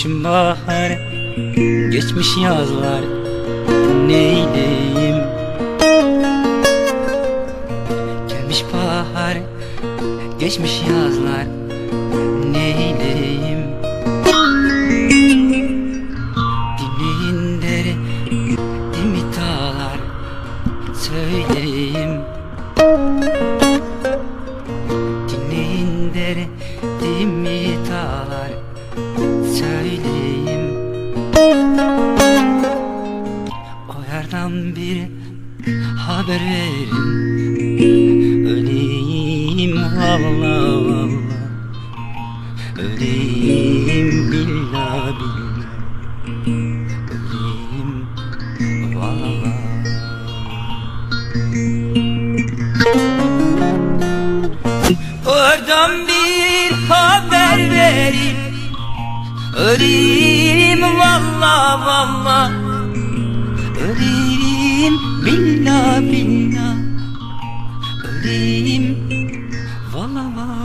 Gelmişim bahar Geçmiş yazlar Neyleyim? Gelmiş bahar Geçmiş yazlar Neyleyim? Dinleyin deri Dimi dağlar? Söyleyeyim. Dinleyin deri Dimi dağlar Söyleyeyim O yerden bir haber verin. Öleyim valla valla Öleyim billah billah. Öleyim valla Oradan bir haber verin Öleyim valla valla. Öleyim billah billah Öleyim valla valla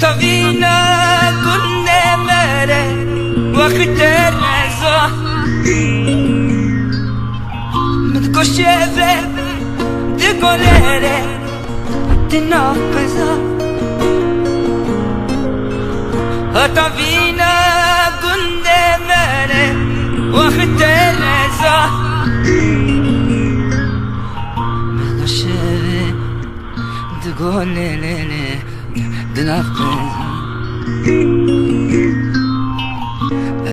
طوينا كنا مرة وقت الرزا متكشفة دقلالة تنقزة طوينا Oh ne ne ne. Dün hafta.